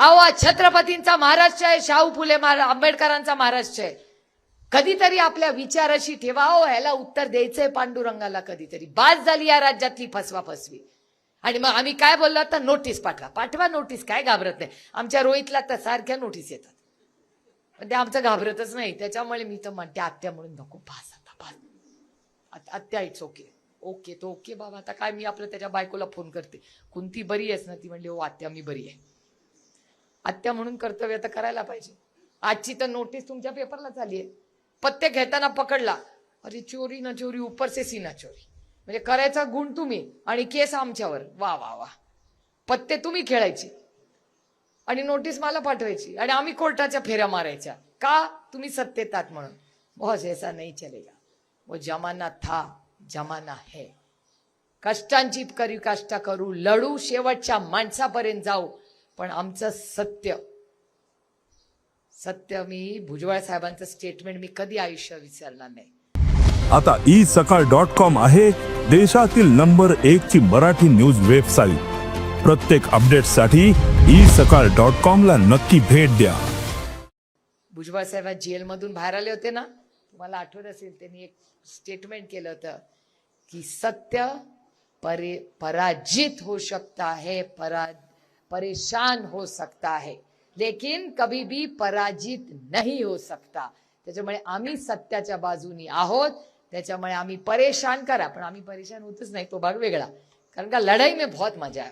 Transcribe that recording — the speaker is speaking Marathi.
अहो छत्रपतींचा महाराष्ट्र आहे शाहू फुले आंबेडकरांचा महाराष्ट्र आहे कधीतरी आपल्या विचाराशी ठेवा हो ह्याला उत्तर द्यायचंय पांडुरंगाला कधीतरी. बाद झाली या राज्यातली फसवा फसवी. आणि मग आम्ही काय बोललो तर नोटीस पाठवा. पाठवा नोटीस काय घाबरत नाही. आमच्या रोहितला तर सारख्या नोटीस येतात. पण ते आमचं घाबरतच नाही. त्याच्यामुळे मी तर म्हणते आत्या म्हणून नको भास आता भास आत्या इट्स ओके ओके तो ओके बाबा. आता काय मी आपलं त्याच्या बायकोला फोन करते. कोणती बरी आहेस ना ती म्हणली हो आत्या मी बरी आहे. आत्या म्हणून कर्तव्य तर करायला पाहिजे. आजची तर नोटीस तुमच्या पेपरला झाली आहे पत्ते घेताना पकडला. अरे चोरी ना चोरी ऊपर से सीना चोरी. म्हणजे करायचा गुण तुम्ही आणि केस आमच्यावर. वा वा वा. पत्ते तुम्ही खेळायची. आणि नोटीस मला पाठवायची. आणि आम्ही कोर्टाच्या फेऱ्या मारायच्या. का? तुम्ही सत्तेतात म्हणून. बॉस ऐसा नाही चलेगा. वो जमाना था जमाना है. कष्टांची करी कष्ट करू लढू शेवटच्या माणसापर्यंत जाऊ. पण आमचं सत्य सत्य मी भुजबळ साहेबांचं स्टेटमेंट मी कधी आयुष्य विसरणार नाही. आता ई सकाळ डॉट कॉम आहे देशातील नंबर एक ची मराठी न्यूज वेबसाईट प्रत्येक अपडेटसाठी ई सकाळ डॉट कॉम ला नक्की भेट द्या. भुजबळ साहेब आज जेलमधून बाहेर आले होते ना? तुम्हाला आठवत असेल त्यांनी एक स्टेटमेंट केलं होतं की सत्य परे पराजित हो सकता है परा परेशान हो सकता है लेकिन कभी भी पराजित नहीं हो सकता। त्याच्यामुळे आम्ही सत्याच्या बाजूनी आहोत त्याच्यामुळे आम्ही परेशान करा पण आम्ही परेशान होतच नाही तो भाग वेगळा कारण का लढाई में बहुत मजा आहे.